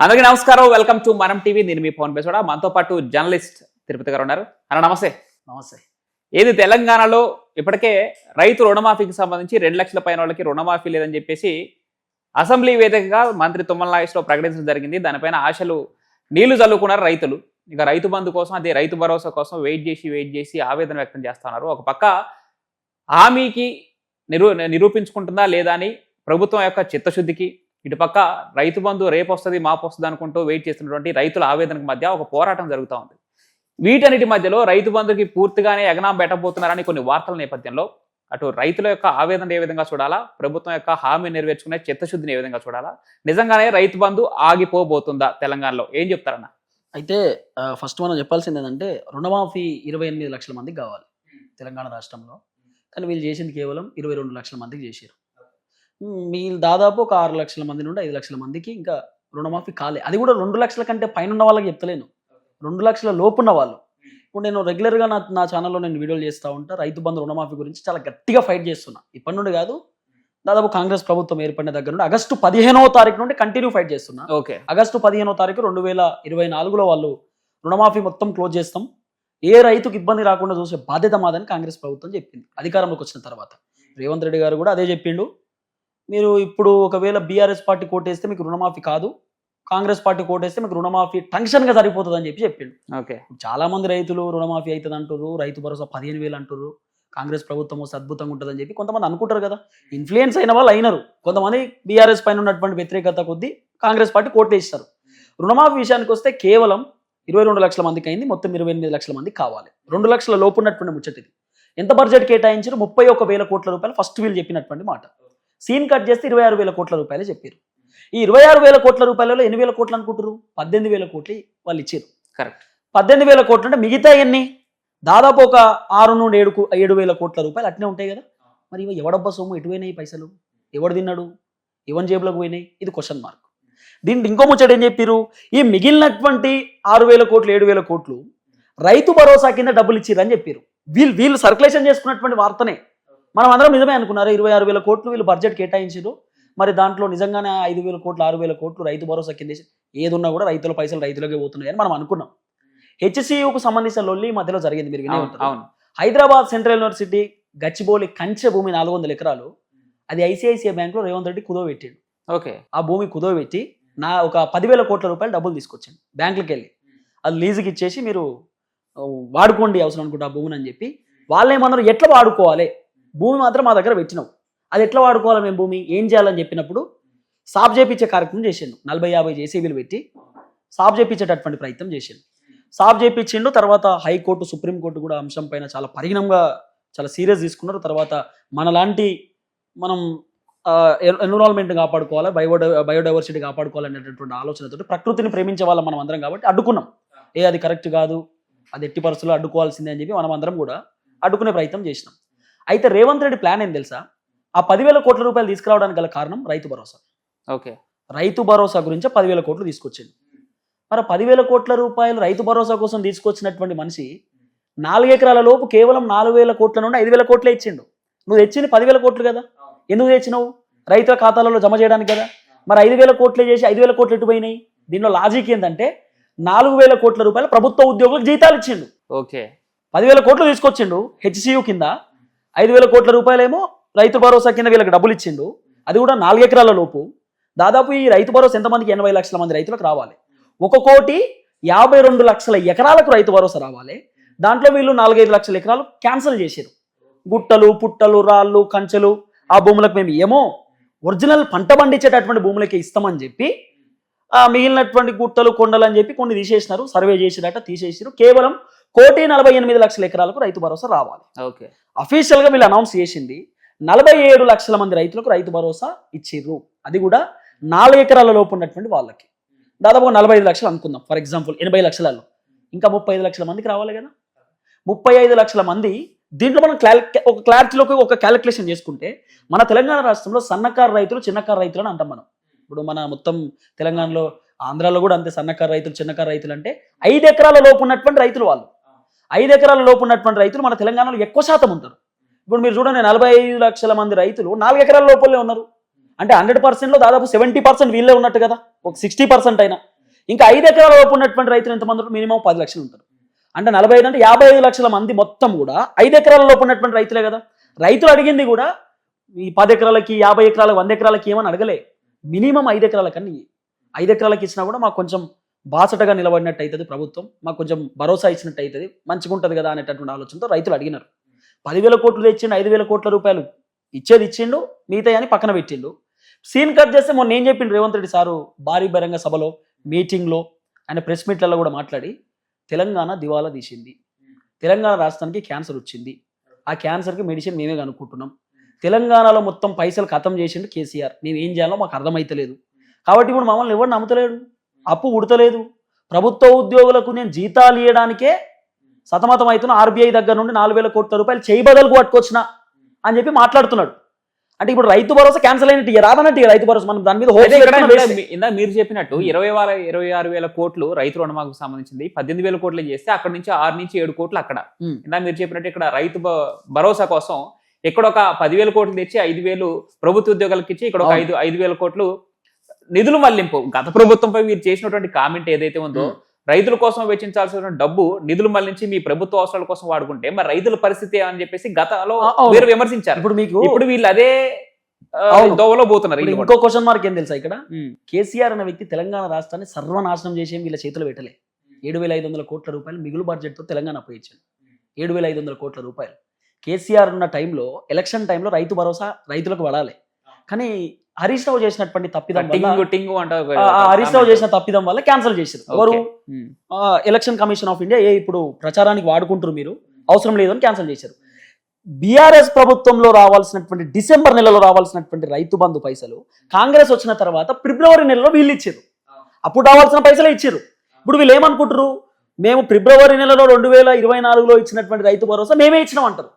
అందరికీ నమస్కారం. Welcome to Manam TV. నేను మీ పవన్ బేసోడా. మనతో పాటు జర్నలిస్ట్ తిరుపతి గారు ఉన్నారు. అన్న నమస్తే. నమస్తే. ఏది తెలంగాణలో ఇప్పటికే రైతు రుణమాఫీకి సంబంధించి రెండు లక్షల పైన వాళ్ళకి రుణమాఫీ లేదని చెప్పేసి అసెంబ్లీ వేదికగా మంత్రి తుమ్మల నాగేశ్వరరావు ప్రకటించడం జరిగింది. దానిపైన ఆశలు నీళ్ళు చల్లుకున్నారు రైతులు. ఇక రైతు బంధు కోసం అదే రైతు భరోసా కోసం వెయిట్ చేసి వెయిట్ చేసి ఆవేదన వ్యక్తం చేస్తున్నారు ఒక పక్క హామీకి నిరూ నిరూపించుకుంటుందా లేదా అని ప్రభుత్వం యొక్క చిత్తశుద్ధికి ఇటుపక్క రైతు బంధు రేపు వస్తుంది మాపు వస్తుంది అనుకుంటూ వెయిట్ చేస్తున్నటువంటి రైతుల ఆవేదనకు మధ్య ఒక పోరాటం జరుగుతూ ఉంది. వీటన్నిటి మధ్యలో రైతు బంధుకి పూర్తిగానే ఎగనాం పెట్టబోతున్నారని కొన్ని వార్తల నేపథ్యంలో అటు రైతుల యొక్క ఆవేదన ఏ విధంగా చూడాలా ప్రభుత్వం యొక్క హామీ నెరవేర్చుకునే చిత్తశుద్ధిని ఏ విధంగా చూడాలా నిజంగానే రైతు బంధు ఆగిపోబోతుందా తెలంగాణలో? ఏం చెప్తారన్న? అయితే ఫస్ట్ మనం చెప్పాల్సింది ఏంటంటే రుణమాఫీ ఇరవై ఎనిమిది లక్షల మందికి కావాలి తెలంగాణ రాష్ట్రంలో. కానీ వీళ్ళు చేసింది కేవలం ఇరవై రెండు లక్షల మందికి చేశారు వీళ్ళు దాదాపు ఒక ఆరు లక్షల మంది నుండి ఐదు లక్షల మందికి ఇంకా రుణమాఫీ కాలే. అది కూడా రెండు లక్షల కంటే పైన ఉన్న వాళ్ళకి చెప్తలేను. రెండు లక్షల లోపున్న వాళ్ళు. ఇప్పుడు నేను రెగ్యులర్గా నా నా ఛానల్లో నేను వీడియోలు చేస్తూ ఉంటా. రైతు బంధు రుణమాఫీ గురించి చాలా గట్టిగా ఫైట్ చేస్తున్నా. ఇప్పటి నుండి కాదు దాదాపు కాంగ్రెస్ ప్రభుత్వం ఏర్పడిన దగ్గర నుండి ఆగస్టు పదిహేనవ తారీఖు నుండి కంటిన్యూ ఫైట్ చేస్తున్నా. ఓకే. ఆగస్టు పదిహేనో తారీఖు రెండు వేల ఇరవై నాలుగులో వాళ్ళు రుణమాఫీ మొత్తం క్లోజ్ చేస్తాం. ఏ రైతుకు ఇబ్బంది రాకుండా చూసే బాధ్యత మాదని కాంగ్రెస్ ప్రభుత్వం చెప్పింది. అధికారంలోకి వచ్చిన తర్వాత. రేవంత్ రెడ్డి గారు కూడా అదే చెప్పిండు. మీరు ఇప్పుడు ఒకవేళ బీఆర్ఎస్ పార్టీ కోటేస్తే మీకు రుణమాఫీ కాదు. కాంగ్రెస్ పార్టీ కోటేస్తే మీకు రుణమాఫీ టెన్షన్గా సరిపోతుంది అని చెప్పి చెప్పిండు. ఓకే. చాలా మంది రైతులు రుణమాఫీ అవుతుంది అంటారు రైతు భరోసా పదిహేను వేలు అంటారు కాంగ్రెస్ ప్రభుత్వం వస్తే అద్భుతంగా ఉంటుందని చెప్పి కొంతమంది అనుకుంటారు కదా. ఇన్ఫ్లుయెన్స్ అయిన వాళ్ళు అయినారు. కొంతమంది బీఆర్ఎస్ పైన ఉన్నటువంటి వ్యతిరేకత కొద్దీ కాంగ్రెస్ పార్టీ కోటేస్తారు. రుణమాఫీ విషయానికి వస్తే కేవలం ఇరవై రెండు లక్షల మందికి అయింది. మొత్తం ఇరవై ఎనిమిది లక్షల మందికి కావాలి. రెండు లక్షల లోపు ఉన్నటువంటి ముచ్చటిది. ఎంత బడ్జెట్ కేటాయించారు ముప్పై ఒక వేల కోట్ల రూపాయలు ఫస్ట్ వీళ్ళు చెప్పినటువంటి మాట. సీన్ కట్ చేస్తే ఇరవై ఆరు వేల కోట్ల రూపాయలు చెప్పారు ఈ ఇరవై ఆరు వేల కోట్ల రూపాయలలో ఎన్ని వేల కోట్లు అనుకుంటారు పద్దెనిమిది వేల కోట్లు వాళ్ళు ఇచ్చారు కరెక్ట్. పద్దెనిమిది వేల కోట్లు అంటే మిగతా ఎన్ని? దాదాపు ఒక ఆరు నుండి ఏడు ఏడు వేల కోట్ల రూపాయలు అట్నే ఉంటాయి కదా. మరి ఇవి ఎవడబ్బా సొమ్ము? ఎటు పోయినాయి పైసలు? ఎవడు తిన్నాడు? ఎవరి జేబులోకి పోయినాయి? ఇది క్వశ్చన్ మార్క్ దీంట్లో ఇంకో ముచ్చట ఏం చెప్పారు ఈ మిగిలినటువంటి ఆరు వేల కోట్లు ఏడు వేల కోట్లు రైతు భరోసా కింద డబ్బులు ఇచ్చిరని చెప్పారు వీళ్ళు వీళ్ళు సర్క్యులేషన్ చేసుకున్నటువంటి వార్తనే. మనం అందరం నిజమే అనుకున్నారు ఇరవై ఆరు వేల కోట్లు వీళ్ళు బడ్జెట్ కేటాయించారు మరి దాంట్లో నిజంగానే ఐదు వేల కోట్లు ఆరు వేల కోట్లు రైతు భరోసా కింద ఏదున్నా కూడా రైతుల పైసలు రైతులకే పోతున్నాయి అని మనం అనుకున్నాం. హెచ్సియుకు సంబంధించిన లొల్లి మధ్యలో జరిగింది మీరు వినే అవును హైదరాబాద్ సెంట్రల్ యూనివర్సిటీ గచ్చిబౌలి కంచె భూమి నాలుగు వందల ఎకరాలు అది ఐసిఐసిఐ బ్యాంక్లో రేవంత్ రెడ్డి కుదో పెట్టాడు. ఓకే. ఆ భూమి కుదో పెట్టి నా ఒక పదివేల కోట్ల రూపాయలు డబ్బులు తీసుకొచ్చాడు బ్యాంకులకు వెళ్ళి. అది లీజుకి ఇచ్చేసి మీరు వాడుకోండి అవసరం అనుకుంటా ఆ భూమిని అని చెప్పి. వాళ్ళు ఏమన్నారు ఎట్లా వాడుకోవాలి? భూమి మాత్రం మా దగ్గర పెట్టినావు అది ఎట్లా వాడుకోవాలి మేము భూమి? ఏం చేయాలని చెప్పినప్పుడు సాఫ్ చేపించే కార్యక్రమం చేసిండు. నలభై యాభై జేసీబీలు పెట్టి సాఫ్ చేపించేటటువంటి ప్రయత్నం చేసిండు. సాఫ్ చేపించిండు తర్వాత హైకోర్టు సుప్రీంకోర్టు కూడా అంశం పైన చాలా పరిగణంగా చాలా సీరియస్ తీసుకున్నారు. తర్వాత మనలాంటి మనం ఎన్విరాన్మెంట్ కాపాడుకోవాలి బయో బయోడైవర్సిటీ కాపాడుకోవాలనేటటువంటి ఆలోచనతో ప్రకృతిని ప్రేమించే వాళ్ళం మనం అందరం కాబట్టి అడ్డుకున్నాం. ఏ అది కరెక్ట్ కాదు అది ఎట్టి పరిస్థితుల్లో అడ్డుకోవాల్సిందే అని చెప్పి మనం అందరం కూడా అడ్డుకునే ప్రయత్నం చేసినాం. అయితే రేవంత్ రెడ్డి ప్లాన్ ఏం తెలుసా? ఆ పదివేల కోట్ల రూపాయలు తీసుకురావడానికి గల కారణం రైతు భరోసా. ఓకే. రైతు భరోసా గురించి పదివేల కోట్లు తీసుకొచ్చింది మరి పదివేల కోట్ల రూపాయలు రైతు భరోసా కోసం తీసుకొచ్చినటువంటి మనిషి నాలుగు ఎకరాల లోపు కేవలం నాలుగు వేల కోట్ల నుండి ఐదు వేల కోట్లే ఇచ్చిండు. నువ్వు తెచ్చింది పదివేల కోట్లు కదా? ఎందుకు తెచ్చినావు? రైతుల ఖాతాలలో జమ చేయడానికి కదా? మరి ఐదు వేల కోట్లే చేసి ఐదు వేల కోట్లు ఎటు పోయినాయి? దీనిలో లాజిక్ ఏంటంటే నాలుగు వేల కోట్ల రూపాయలు ప్రభుత్వ ఉద్యోగులకు జీతాలు ఇచ్చిండు. ఓకే. పదివేల కోట్లు తీసుకొచ్చిండు హెచ్సియు కింద. ఐదు వేల కోట్ల రూపాయలేమో రైతు భరోసా కింద వీళ్ళకి డబ్బులు ఇచ్చిండు. అది కూడా నాలుగు ఎకరాల లోపు. దాదాపు ఈ రైతు భరోసా ఎంతమందికి? ఎనభై లక్షల మంది రైతులకు రావాలి. ఒక కోటి యాభై రెండు లక్షల ఎకరాలకు రైతు భరోసా రావాలి. దాంట్లో వీళ్ళు నాలుగైదు లక్షల ఎకరాలు క్యాన్సిల్ చేశారు గుట్టలు పుట్టలు రాళ్ళు కంచెలు ఆ భూములకు మేము ఏమో ఒరిజినల్ పంట పండించేటటువంటి భూములకి ఇస్తామని చెప్పి ఆ మిగిలినటువంటి గుట్టలు కొండలు అని చెప్పి కొన్ని తీసేసినారు. సర్వే చేసిరట తీసేసారు. కేవలం కోటి నలభై ఎనిమిది లక్షల ఎకరాలకు రైతు భరోసా రావాలి. ఓకే. అఫీషియల్గా వీళ్ళు అనౌన్స్ చేసింది నలభై ఏడు లక్షల మంది రైతులకు రైతు భరోసా ఇచ్చిర్రు. అది కూడా నాలుగు ఎకరాల లోపు ఉన్నటువంటి వాళ్ళకి. దాదాపు నలభై ఐదు లక్షలు అనుకుందాం. ఫర్ ఎగ్జాంపుల్ ఎనభై లక్షలలో. ఇంకా ముప్పై ఐదు లక్షల మందికి రావాలి కదా? ముప్పై ఐదు లక్షల మంది దీంట్లో మనం ఒక క్లారిటీలోకి ఒక క్యాలిక్యులేషన్ చేసుకుంటే మన తెలంగాణ రాష్ట్రంలో సన్నకారు రైతులు చిన్నకారు రైతులు అని అంటాం మనం. ఇప్పుడు మన మొత్తం తెలంగాణలో ఆంధ్రాలో కూడా అంతే సన్నకారు రైతులు చిన్నకారు రైతులు అంటే ఐదు ఎకరాల లోపు ఉన్నటువంటి రైతులు వాళ్ళు. ఐదు ఎకరాల లోపు ఉన్నటువంటి రైతులు మన తెలంగాణలో ఎక్కువ శాతం ఉంటారు. ఇప్పుడు మీరు చూడండి నలభై ఐదు లక్షల మంది రైతులు నాలుగు ఎకరాల లోపలే ఉన్నారు. అంటే హండ్రెడ్ పర్సెంట్లో దాదాపు సెవెంటీ పర్సెంట్ వీళ్ళే ఉన్నట్టు కదా ఒక సిక్స్టీ పర్సెంట్ అయినా. ఇంకా ఐదు ఎకరాల లోపు ఉన్నటువంటి రైతులు ఎంతమంది మినిమం పది లక్షలు ఉంటారు. అంటే నలభై ఐదు అంటే యాభై ఐదు లక్షల మంది మొత్తం కూడా ఐదు ఎకరాల లోపు ఉన్నటువంటి రైతులే కదా. రైతులు అడిగింది కూడా ఈ పది ఎకరాలకి యాభై ఎకరాలకి వంద ఎకరాలకి ఏమని అడగలే. మినిమం ఐదు ఎకరాలకని ఐదు ఎకరాలకి ఇచ్చినా కూడా మాకు కొంచెం బాసటగా నిలబడినట్టు అవుతుంది ప్రభుత్వం మాకు కొంచెం భరోసా ఇచ్చినట్టు అవుతుంది మంచిగా ఉంటుంది కదా అనేటటువంటి ఆలోచనతో రైతులు అడిగినారు. పదివేల కోట్లు తెచ్చిండు ఐదు వేల కోట్ల రూపాయలు. ఇచ్చేది ఇచ్చిండు మిగతా అని పక్కన పెట్టిండు. సీన్ కట్ చేస్తే మొన్న ఏం చెప్పిండు రేవంత్ రెడ్డి సారు భారీ బహిరంగ సభలో మీటింగ్లో ఆయన ప్రెస్ మీట్లలో కూడా మాట్లాడి తెలంగాణ దివాలా తీసింది. తెలంగాణ రాష్ట్రానికి క్యాన్సర్ వచ్చింది. ఆ క్యాన్సర్కి మెడిసిన్ మేమే కనుక్కుంటున్నాం. తెలంగాణలో మొత్తం పైసలు ఖతం చేసిండు కేసీఆర్. మేము ఏం చేయాలో మాకు అర్థమైతలేదు. కాబట్టి ఇప్పుడు మమ్మల్ని ఎవరు నమ్ముతలేడు? అప్పు ఉడతలేదు. ప్రభుత్వ ఉద్యోగులకు నేను జీతాలు ఇవ్వడానికే సతమతం అవుతున్న. ఆర్బీఐ దగ్గర నుండి నాలుగు వేల కోట్ల రూపాయలు చేయి బదులుకు పట్టుకొచ్చిన అని చెప్పి మాట్లాడుతున్నాడు. అంటే ఇప్పుడు రైతు భరోసా క్యాన్సిల్ అయినట్టు ఇక రాదన్నట్టు ఇక రైతు భరోసా? మనం దాని మీద ఇందాక మీరు చెప్పినట్టు ఇరవై వేల ఇరవై ఆరు వేల కోట్లు రైతు రుణమాకు సంబంధించింది. పద్దెనిమిది వేల కోట్లు చేస్తే అక్కడ నుంచి ఆరు నుంచి ఏడు కోట్లు అక్కడ. ఇందాక మీరు చెప్పినట్టు ఇక్కడ రైతు భరోసా కోసం ఇక్కడ ఒక పదివేల కోట్లు తెచ్చి ఐదు వేలు ప్రభుత్వ ఉద్యోగాలకు ఇచ్చి ఇక్కడ ఒక. ఐదు ఐదు వేల కోట్లు నిధులు మళ్ళింపు. గత ప్రభుత్వంపై మీరు చేసినటువంటి కామెంట్ ఏదైతే ఉందో. రైతుల కోసం వెచ్చించాల్సిన డబ్బు నిధులు మళ్ళించి మీ ప్రభుత్వ అవసరాల కోసం వాడుకుంటే మరి రైతుల పరిస్థితి అని చెప్పేసి గతంలో. మీరు విమర్శించారు. ఇప్పుడు మీకు ఇప్పుడు వీళ్ళు అదే. దోవలో పోతున్నారు ఇంకో క్వశ్చన్ మార్క్ ఏం తెలుసా ఇక్కడ. కేసీఆర్ అనే వ్యక్తి తెలంగాణ రాష్ట్రాన్ని సర్వనాశనం చేసి వీళ్ళ చేతులు పెట్టలే. ఏడు వేల ఐదు వందల కోట్ల రూపాయలు మిగులు బడ్జెట్తో తెలంగాణ అప్పగించాడు ఏడు వేల ఐదు వందల కోట్ల రూపాయలు. కేసీఆర్ ఉన్న టైంలో ఎలక్షన్ టైంలో రైతు భరోసా రైతులకు పడాలి. కానీ హరీష్ రావు చేసినటువంటి తప్పిదం హరీష్ రావు చేసిన తప్పిదం వల్ల క్యాన్సిల్ చేశారు. ఎవరు ఎలక్షన్ కమిషన్ ఆఫ్ ఇండియా ఏ ఇప్పుడు ప్రచారానికి వాడుకుంటారు మీరు? అవసరం లేదు అని క్యాన్సిల్ చేశారు. బీఆర్ఎస్ ప్రభుత్వంలో రావాల్సినటువంటి డిసెంబర్ నెలలో రావాల్సినటువంటి రైతు బంధు పైసలు కాంగ్రెస్ వచ్చిన తర్వాత ఫిబ్రవరి నెలలో వీళ్ళు ఇచ్చారు. అప్పుడు రావాల్సిన పైసలే ఇచ్చారు. ఇప్పుడు వీళ్ళు ఏమనుకుంటారు మేము ఫిబ్రవరి నెలలో రెండు వేల ఇరవై నాలుగులో ఇచ్చినటువంటి రైతు భరోసా మేమే ఇచ్చినాం అంటారు.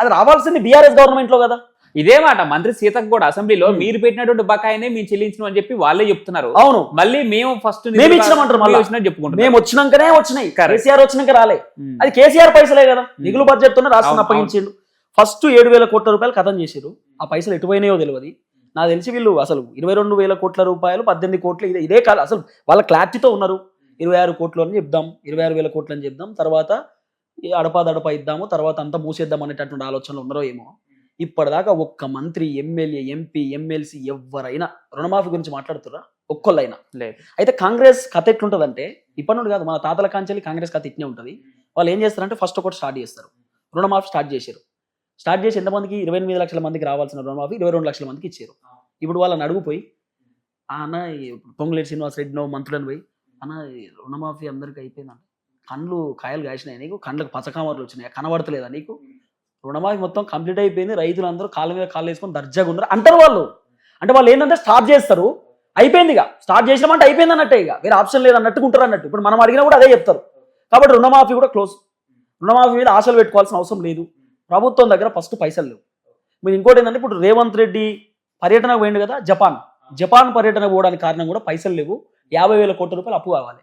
అది రావాల్సింది బీఆర్ఎస్ గవర్నమెంట్లో కదా. ఇదే మాట మంత్రి సీతకు కూడా అసెంబ్లీలో ఉమ్. మీరు పెట్టినటువంటి బకాయినే మేము చెల్లించడం అని చెప్పి వాళ్ళే చెప్తున్నారు. అవును. మళ్ళీ మేము ఫస్ట్ మేము ఇచ్చినామంటారు మళ్ళా. చెప్పుకుంటున్నాం మేము వచ్చినాకనే వచ్చినాయి. కేసీఆర్ వచ్చినాక రాలే. ఉమ్. అది కేసీఆర్ పైసలే కదా. మిగులు బడ్జెట్ తోనే రాష్ట్రం అప్పగించిండు. ఫస్ట్ ఏడు వేల కోట్ల రూపాయలు కథం చేసారు ఆ పైసలు ఎటుపోయినాయో తెలియదు నాకు తెలిసి వీళ్ళు అసలు ఇరవై రెండు వేల కోట్ల రూపాయలు పద్దెనిమిది కోట్లు ఇదే ఇదే కాదు అసలు వాళ్ళ క్లారిటీతో ఉన్నారు. ఇరవై ఆరు కోట్లు అని చెప్దాం ఇరవై ఆరు వేల కోట్లు అని చెప్దాం తర్వాత అడపా దడప ఇద్దాము తర్వాత అంతా మూసేద్దాం అనేటటువంటి ఆలోచనలు ఉన్నారో ఏమో. ఇప్పటిదాకా ఒక్క మంత్రి ఎమ్మెల్యే ఎంపీ ఎమ్మెల్సీ ఎవరైనా రుణమాఫీ గురించి మాట్లాడుతురా ఒక్కళ్ళైనా. లేదు. అయితే కాంగ్రెస్ కథ ఎట్లుంటుందంటే ఇప్పటి నుండి కాదు మన తాతల కాంచెల్లి కాంగ్రెస్ కథ ఇట్నే ఉంటుంది. వాళ్ళు ఏం చేస్తారంటే ఫస్ట్ ఒకటి స్టార్ట్ చేస్తారు. రుణమాఫీ స్టార్ట్ చేశారు. స్టార్ట్ చేసి ఎంతమందికి? ఇరవై ఎనిమిది లక్షల మందికి రావాల్సిన రుణమాఫీ ఇరవై రెండు లక్షల మందికి ఇచ్చారు. ఇప్పుడు వాళ్ళని అడుగుపోయి "ఆ అన్న పొంగులేటి శ్రీనివాస్ రెడ్డినో మంత్రులను పోయి అన్న రుణమాఫీ అందరికీ అయిపోయిందంట. కండ్లు కాయలు కాసినాయి నీకు? కండ్లకు పచ్చకామర్లు వచ్చినాయి? కనబడతలేదా నీకు? రుణమాఫీ మొత్తం కంప్లీట్ అయిపోయింది. రైతులందరూ కాళ్ళ మీద కాళ్ళు వేసుకొని దర్జాగా ఉన్నారు. అంటారు వాళ్ళు. అంటే వాళ్ళు ఏంటంటే స్టార్ట్ చేస్తారు. అయిపోయింది ఇక. స్టార్ట్ చేసినామంటే అయిపోయింది అన్నట్టే ఇక. వేరే ఆప్షన్ లేదు అన్నట్టు. ఉంటారు అన్నట్టు ఇప్పుడు మనం అడిగినా కూడా అదే చెప్తారు. కాబట్టి రుణమాఫీ కూడా క్లోజ్ రుణమాఫీ మీద ఆశలు పెట్టుకోవాల్సిన అవసరం లేదు. ప్రభుత్వం దగ్గర ఫస్ట్ పైసలు లేవు. మీరు ఇంకోటి ఏంటంటే ఇప్పుడు రేవంత్ రెడ్డి పర్యటన పోయిండు కదా జపాన్. జపాన్ పర్యటన పోవడానికి కారణం కూడా పైసలు లేవు. యాభై వేల కోట్ల రూపాయలు అప్పు కావాలి.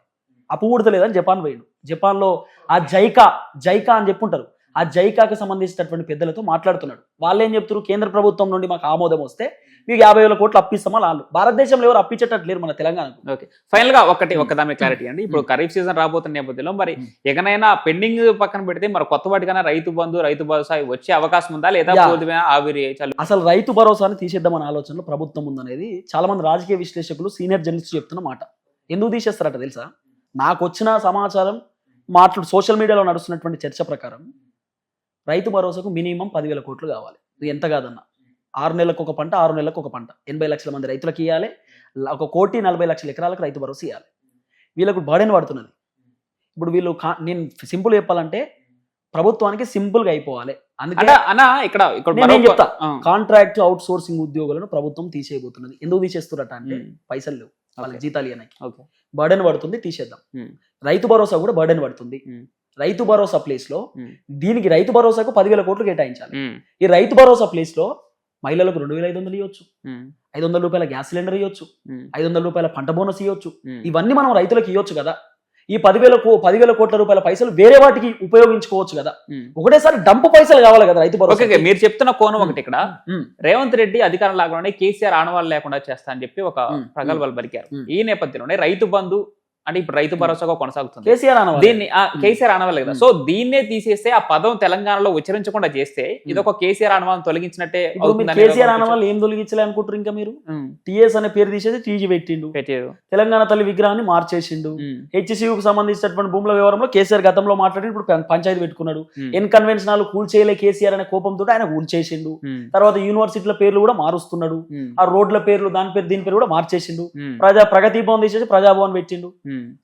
అప్పు ఊడతలేదని జపాన్ పోయిండు. జపాన్లో ఆ జైకా జైకా అని చెప్పుంటారు ఆ జైకాకి సంబంధించినటువంటి పెద్దలతో మాట్లాడుతున్నాడు. వాళ్ళు ఏం చెప్తారు కేంద్ర ప్రభుత్వం నుండి మాకు ఆమోదం వస్తే మీకు యాభై వేల కోట్లు అప్పిస్తామా వాళ్ళు భారతదేశంలో ఎవరు అప్పించేటట్టు లేరు మన తెలంగాణకు. ఫైనల్గా ఒకటి ఒక దాని క్లారిటీ అండి. ఇప్పుడు ఖరీఫ్ సీజన్ రాబోతున్న నేపథ్యంలో మరి ఉమ్. ఎకనైనా పెండింగ్ పక్కన పెడితే మరి కొత్త వాటికైనా రైతు బంధు రైతు భరోసా వచ్చే అవకాశం ఉందా లేదా ఆవిరి అసలు రైతు భరోసాని తీసేద్దామనే ఆలోచనలో ప్రభుత్వం ఉందనేది చాలా మంది రాజకీయ విశ్లేషకులు సీనియర్ జర్నలిస్ట్ చెప్తున్న మాట. ఎందుకు తీసేస్తారట తెలుసా? నాకు వచ్చిన సమాచారం మాట్లాడు సోషల్ మీడియాలో నడుస్తున్నటువంటి చర్చ ప్రకారం రైతు భరోసాకు మినిమం పదివేల కోట్లు కావాలి. ఇది ఎంత కాదన్న? ఆరు నెలలకు ఒక పంట ఆరు నెలలకు ఒక పంట. ఎనభై లక్షల మంది రైతులకు ఇవ్వాలి ఒక కోటి నలభై లక్షల ఎకరాలకు రైతు భరోసా ఇవ్వాలి వీళ్ళకు బర్డెన్ పడుతున్నది. ఇప్పుడు వీళ్ళు నేను సింపుల్ చెప్పాలంటే ప్రభుత్వానికి సింపుల్గా అయిపోవాలి. అందుకే అన్న ఇక్కడ ఇక్కడ నేను చెప్తా. కాంట్రాక్ట్ అవుట్ సోర్సింగ్ ఉద్యోగులను ప్రభుత్వం తీసేయబోతున్నది. ఎందుకు తీసేస్తున్నట్ట అంటే. పైసలు లేవు. వాళ్ళకి. జీతాలు ఇవ్వడానికి. బర్డెన్ పడుతుంది తీసేద్దాం. రైతు భరోసా కూడా బర్డెన్ పడుతుంది. రైతు భరోసా ప్లేస్లో. దీనికి రైతు భరోసాకు పదివేల కోట్లు కేటాయించాలి. ఈ రైతు భరోసా ప్లేస్లో మహిళలకు రెండు వేల ఐదు వందలు ఇవ్వచ్చు. ఐదు వందల రూపాయల గ్యాస్ సిలిండర్ ఇవ్వచ్చు. ఐదు వందల రూపాయల పంట బోనస్ ఇవ్వచ్చు. ఇవన్నీ మనం రైతులకు ఇవ్వచ్చు కదా ఈ పదివేల పదివేల కోట్ల రూపాయల పైసలు వేరే వాటికి ఉపయోగించుకోవచ్చు కదా. ఒకటేసారి డంపు పైసలు కావాలి కదా రైతు ఓకే భరోసా మీరు చెప్తున్న కోణం ఒకటి ఇక్కడ. రేవంత్ రెడ్డి అధికారం లాగానే కేసీఆర్ ఆనవాళ్ళు లేకుండా చేస్తా అని చెప్పి ఒక. ప్రగల్భాలు పలికారు ఉమ్. ఈ నేపథ్యంలోనే రైతు బంధు అంటే ఇప్పుడు రైతు భరోసాగా కొనసాగుతుంది. కేసీఆర్ అనవాలి దీన్ని ఆ, కేసీఆర్ ఆనవాలి కదా. ఉమ్. సో దీన్నే తీసేస్తే ఆ పదం తెలంగాణలో ఉచ్చరించకుండా చేస్తే ఇది ఒక కేసీఆర్ ఆనవాలను తొలగించినట్టే కేసీఆర్. అనవాళ్ళు ఏం తొలగించలే అనుకుంటారు ఇంకా మీరు? టీఎస్ అనే పేరు తీసేసి టీజీ పెట్టిండు. పెట్టారు. తెలంగాణ తల్లి విగ్రహాన్ని మార్చేసిండు. హెచ్సియుకు సంబంధించినటువంటి భూముల వ్యవహారంలో కేసీఆర్ గతంలో మాట్లాడి ఇప్పుడు పంచాయతీ పెట్టుకున్నాడు. ఎన్ కన్వెన్షనాలు కూల్ చేయలే కేసీఆర్ అనే కోపంతో ఆయన కూల్ చేసిండు. ఉమ్, తర్వాత యూనివర్సిటీల పేర్లు కూడా మారుస్తున్నాడు. ఆ రోడ్ల పేర్లు దాని పేరు దీని పేరు కూడా మార్చేసిండు. ప్రజా ప్రగతి భవన్ తీసేసి ప్రజాభవన్ పెట్టిండు.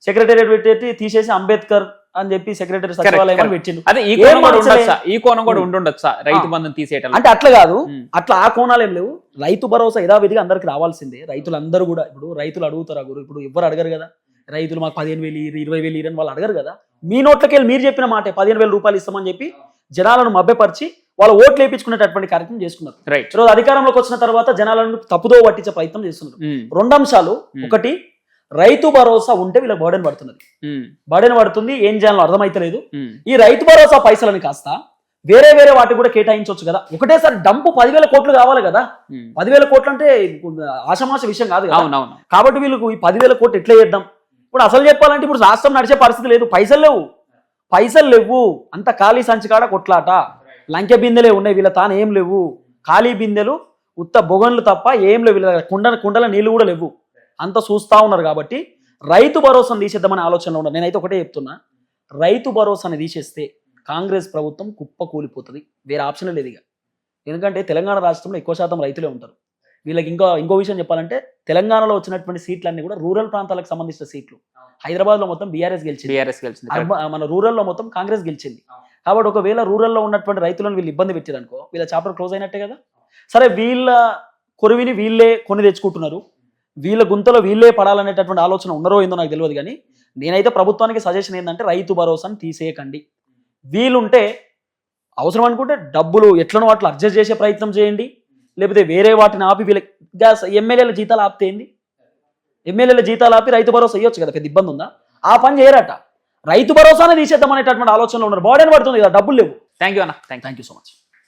సెక్రటేరియట్ పెట్టి తీసేసి అంబేద్కర్ అని చెప్పి సెక్రటరీ సచివాలయం. పెట్టిండు. అదే ఈ కోణం కూడా మార్చలే? ఉండొచ్చా? ఈ కోణం కూడా ఉమ్. ఉండుండొచ్చా? రైతు. బంధం తీసేయటం అంటే అట్లా కాదు. ఉమ్, అట్లా ఆ కోణాలు ఏం లేవు. రైతు భరోసా యథావిధిగా అందరికి రావాల్సిందే. రైతులందరూ కూడా ఇప్పుడు రైతులు అడుగుతారు గురు. ఇప్పుడు ఎవ్వరు అడగరు కదా? రైతులు మాకు పదిహేను వేలు ఇరు- ఇరవై వేలు ఇరని వాళ్ళు అడగరు కదా? మీ నోట్లకి వెళ్ళి మీరు చెప్పిన మాట పదిహేను వేల రూపాయలు ఇస్తామని చెప్పి జనాలను మభ్యపరిచి వాళ్ళ ఓట్లు వేయించుకునేటటువంటి కార్యక్రమం చేసుకున్నారు. రైట్ ఈరోజు అధికారంలోకి వచ్చిన తర్వాత జనాలను తప్పుదో పట్టించే ప్రయత్నం చేస్తున్నారు. రెండు అంశాలు. ఒకటి రైతు భరోసా ఉంటే వీళ్ళ బర్డెన్ పడుతున్నది. బర్డెన్ పడుతుంది ఏం చేయాలో అర్థమైతలేదు. ఈ రైతు భరోసా పైసలని కాస్త వేరే వేరే వాటికి కూడా కేటాయించవచ్చు కదా. ఒకటేసారి డంపు పదివేల కోట్లు కావాలి కదా. పదివేల కోట్లు అంటే ఆషమాష విషయం కాదు కాబట్టి వీళ్ళకు ఈ పదివేల కోట్లు ఎట్లా చేద్దాం? ఇప్పుడు అసలు చెప్పాలంటే ఇప్పుడు రాష్ట్రం నడిచే పరిస్థితి లేదు. పైసలు లేవు. పైసలు లేవు. అంత ఖాళీ సంచికాడ కొట్లాట. లంకె బిందెలే ఉన్నాయి వీళ్ళ తాను ఏం లేవు. ఖాళీ బిందెలు ఉత్త బొగన్లు తప్ప ఏం లేవు. వీళ్ళ కుండ కుండల నీళ్ళు కూడా లేవు. అంత చూస్తా ఉన్నారు కాబట్టి రైతు భరోసాను తీసేద్దామనే ఆలోచనలో ఉన్నారు. నేనైతే ఒకటే చెప్తున్నా. రైతు భరోసాని తీసేస్తే కాంగ్రెస్ ప్రభుత్వం కుప్ప కూలిపోతుంది. వేరే ఆప్షన్ లేదు ఇక. ఎందుకంటే తెలంగాణ రాష్ట్రంలో ఎక్కువ శాతం రైతులే ఉంటారు. వీళ్ళకి ఇంకో ఇంకో విషయం చెప్పాలంటే తెలంగాణలో వచ్చినటువంటి సీట్లన్నీ కూడా రూరల్ ప్రాంతాలకు సంబంధించిన సీట్లు. హైదరాబాద్లో మొత్తం బీఆర్ఎస్ గెలిచింది. బీఆర్ఎస్ గెలిచింది మన రూరల్లో మొత్తం కాంగ్రెస్ గెలిచింది. కాబట్టి ఒకవేళ రూరల్లో ఉన్నటువంటి రైతులను వీళ్ళు ఇబ్బంది పెట్టారనుకో వీళ్ళ చాప్టర్ క్లోజ్ అయినట్టే కదా. సరే వీళ్ళ కొరివిని వీళ్ళే కొని తెచ్చుకుంటున్నారు. వీళ్ళ గుంతలో వీళ్ళే పడాలనేటటువంటి ఆలోచన ఉన్నారో ఏందో నాకు తెలియదు కానీ నేనైతే ప్రభుత్వానికి సజెషన్ ఏంటంటే రైతు భరోసాను తీసేయకండి. వీలుంటే అవసరం అనుకుంటే డబ్బులు ఎట్లనో అట్లా అడ్జస్ట్ చేసే ప్రయత్నం చేయండి. లేకపోతే వేరే వాటిని ఆపి వీళ్ళ గ్యాస్ ఎమ్మెల్యేల జీతాలు ఆపితే ఏంది? ఎమ్మెల్యేల జీతాలు ఆపి రైతు భరోసా ఇవ్వచ్చు కదా పెద్ద ఇబ్బంది ఉందా? ఆ పని చేయరట. రైతు భరోసానే తీసేద్దాం అనేటటువంటి ఆలోచనలో ఉన్నారు. బాడీ పడుతుంది కదా డబ్బులు లేవు. థ్యాంక్ యూ అన్న. Thank thank you so much